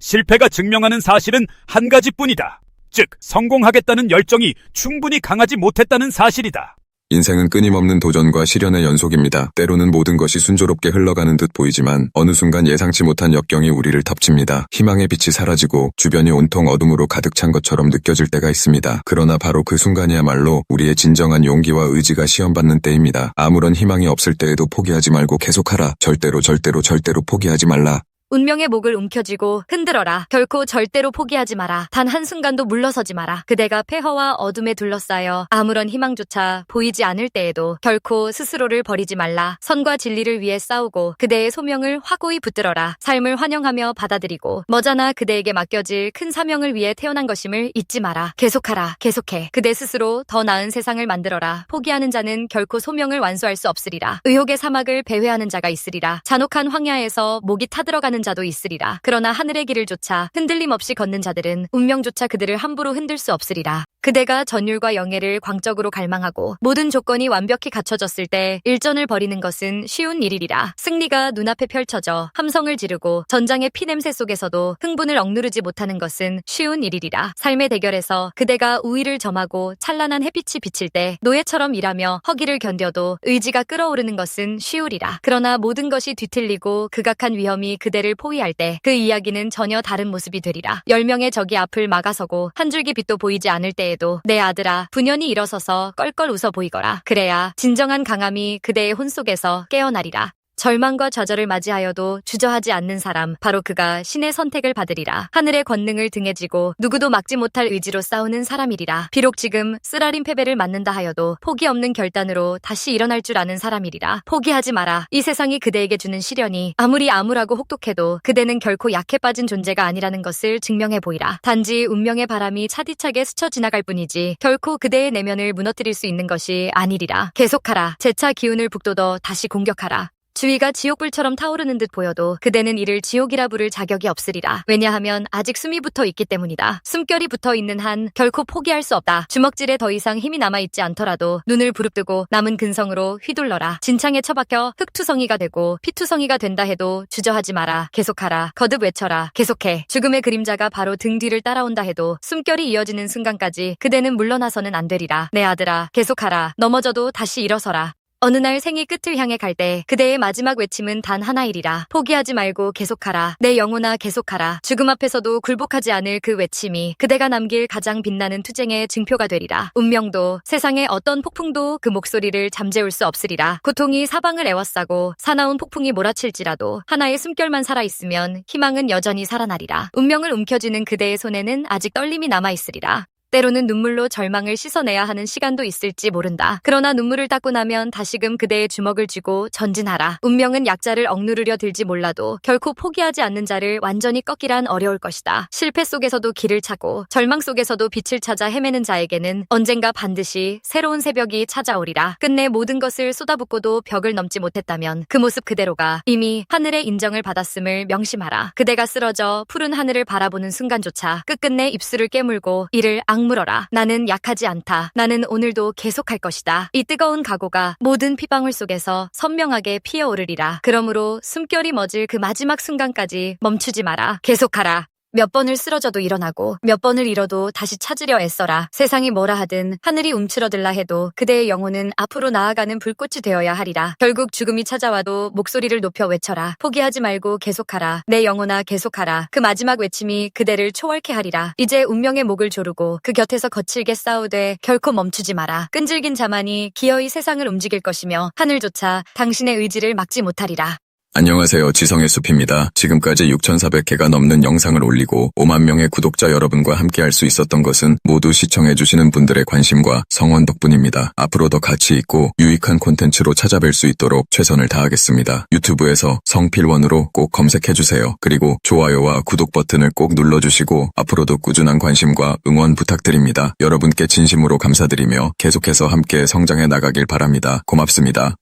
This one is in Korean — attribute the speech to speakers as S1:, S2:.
S1: 실패가 증명하는 사실은 한 가지뿐이다. 즉, 성공하겠다는 열정이 충분히 강하지 못했다는 사실이다.
S2: 인생은 끊임없는 도전과 시련의 연속입니다. 때로는 모든 것이 순조롭게 흘러가는 듯 보이지만 어느 순간 예상치 못한 역경이 우리를 덮칩니다. 희망의 빛이 사라지고 주변이 온통 어둠으로 가득 찬 것처럼 느껴질 때가 있습니다. 그러나 바로 그 순간이야말로 우리의 진정한 용기와 의지가 시험받는 때입니다. 아무런 희망이 없을 때에도 포기하지 말고 계속하라. 절대로 절대로 절대로 포기하지 말라.
S3: 운명의 목을 움켜쥐고 흔들어라. 결코 절대로 포기하지 마라. 단 한순간도 물러서지 마라. 그대가 폐허와 어둠에 둘러싸여 아무런 희망조차 보이지 않을 때에도 결코 스스로를 버리지 말라. 선과 진리를 위해 싸우고 그대의 소명을 확고히 붙들어라. 삶을 환영하며 받아들이고 머자나 그대에게 맡겨질 큰 사명을 위해 태어난 것임을 잊지 마라. 계속하라. 계속해. 그대 스스로 더 나은 세상을 만들어라. 포기하는 자는 결코 소명을 완수할 수 없으리라. 의혹의 사막을 배회하는 자가 있으리라. 잔혹한 황야에서 목이 타들어가는 자도 있으리라. 그러나 하늘의 길을 쫓아 흔들림 없이 걷는 자들은 운명조차 그들을 함부로 흔들 수 없으리라. 그대가 전율과 영예를 광적으로 갈망하고 모든 조건이 완벽히 갖춰졌을 때 일전을 벌이는 것은 쉬운 일이리라. 승리가 눈앞에 펼쳐져 함성을 지르고 전장의 피냄새 속에서도 흥분을 억누르지 못하는 것은 쉬운 일이리라. 삶의 대결에서 그대가 우위를 점하고 찬란한 햇빛이 비칠 때 노예처럼 일하며 허기를 견뎌도 의지가 끓어오르는 것은 쉬우리라. 그러나 모든 것이 뒤틀리고 극악한 위험이 그대를 포위할 때 그 이야기는 전혀 다른 모습이 되리라. 열 명의 적이 앞을 막아서고 한 줄기 빛도 보이지 않을 때에도 내 아들아 분연히 일어서서 껄껄 웃어 보이거라. 그래야 진정한 강함이 그대의 혼 속에서 깨어나리라. 절망과 좌절을 맞이하여도 주저하지 않는 사람, 바로 그가 신의 선택을 받으리라. 하늘의 권능을 등에 지고 누구도 막지 못할 의지로 싸우는 사람이리라. 비록 지금 쓰라린 패배를 맞는다 하여도 포기 없는 결단으로 다시 일어날 줄 아는 사람이리라. 포기하지 마라. 이 세상이 그대에게 주는 시련이 아무리 암울하고 혹독해도 그대는 결코 약해 빠진 존재가 아니라는 것을 증명해 보이라. 단지 운명의 바람이 차디차게 스쳐 지나갈 뿐이지 결코 그대의 내면을 무너뜨릴 수 있는 것이 아니리라. 계속하라. 재차 기운을 북돋워 다시 공격하라. 주위가 지옥불처럼 타오르는 듯 보여도 그대는 이를 지옥이라 부를 자격이 없으리라. 왜냐하면 아직 숨이 붙어 있기 때문이다. 숨결이 붙어 있는 한 결코 포기할 수 없다. 주먹질에 더 이상 힘이 남아있지 않더라도 눈을 부릅뜨고 남은 근성으로 휘둘러라. 진창에 처박혀 흙투성이가 되고 피투성이가 된다 해도 주저하지 마라. 계속하라. 거듭 외쳐라. 계속해. 죽음의 그림자가 바로 등 뒤를 따라온다 해도 숨결이 이어지는 순간까지 그대는 물러나서는 안 되리라. 내 아들아. 계속하라. 넘어져도 다시 일어서라. 어느 날 생이 끝을 향해 갈 때 그대의 마지막 외침은 단 하나이리라. 포기하지 말고 계속하라. 내 영혼아 계속하라. 죽음 앞에서도 굴복하지 않을 그 외침이 그대가 남길 가장 빛나는 투쟁의 증표가 되리라. 운명도 세상의 어떤 폭풍도 그 목소리를 잠재울 수 없으리라. 고통이 사방을 에워싸고 사나운 폭풍이 몰아칠지라도 하나의 숨결만 살아있으면 희망은 여전히 살아나리라. 운명을 움켜쥐는 그대의 손에는 아직 떨림이 남아있으리라. 때로는 눈물로 절망을 씻어내야 하는 시간도 있을지 모른다. 그러나 눈물을 닦고 나면 다시금 그대의 주먹을 쥐고 전진하라. 운명은 약자를 억누르려 들지 몰라도 결코 포기하지 않는 자를 완전히 꺾기란 어려울 것이다. 실패 속에서도 길을 찾고 절망 속에서도 빛을 찾아 헤매는 자에게는 언젠가 반드시 새로운 새벽이 찾아오리라. 끝내 모든 것을 쏟아붓고도 벽을 넘지 못했다면 그 모습 그대로가 이미 하늘의 인정을 받았음을 명심하라. 그대가 쓰러져 푸른 하늘을 바라보는 순간조차 끝끝내 입술을 깨물고 이를 악물어라. 나는 약하지 않다. 나는 오늘도 계속할 것이다. 이 뜨거운 각오가 모든 피방울 속에서 선명하게 피어오르리라. 그러므로 숨결이 멎을 그 마지막 순간까지 멈추지 마라. 계속하라. 몇 번을 쓰러져도 일어나고 몇 번을 잃어도 다시 찾으려 애써라. 세상이 뭐라 하든 하늘이 움츠러들라 해도 그대의 영혼은 앞으로 나아가는 불꽃이 되어야 하리라. 결국 죽음이 찾아와도 목소리를 높여 외쳐라. 포기하지 말고 계속하라. 내 영혼아 계속하라. 그 마지막 외침이 그대를 초월케 하리라. 이제 운명의 목을 조르고 그 곁에서 거칠게 싸우되 결코 멈추지 마라. 끈질긴 자만이 기어이 세상을 움직일 것이며 하늘조차 당신의 의지를 막지 못하리라.
S2: 안녕하세요. 지성의 숲입니다. 지금까지 6,400개가 넘는 영상을 올리고 5만 명의 구독자 여러분과 함께 할 수 있었던 것은 모두 시청해주시는 분들의 관심과 성원 덕분입니다. 앞으로 더 가치 있고 유익한 콘텐츠로 찾아뵐 수 있도록 최선을 다하겠습니다. 유튜브에서 성필원으로 꼭 검색해주세요. 그리고 좋아요와 구독 버튼을 꼭 눌러주시고 앞으로도 꾸준한 관심과 응원 부탁드립니다. 여러분께 진심으로 감사드리며 계속해서 함께 성장해 나가길 바랍니다. 고맙습니다.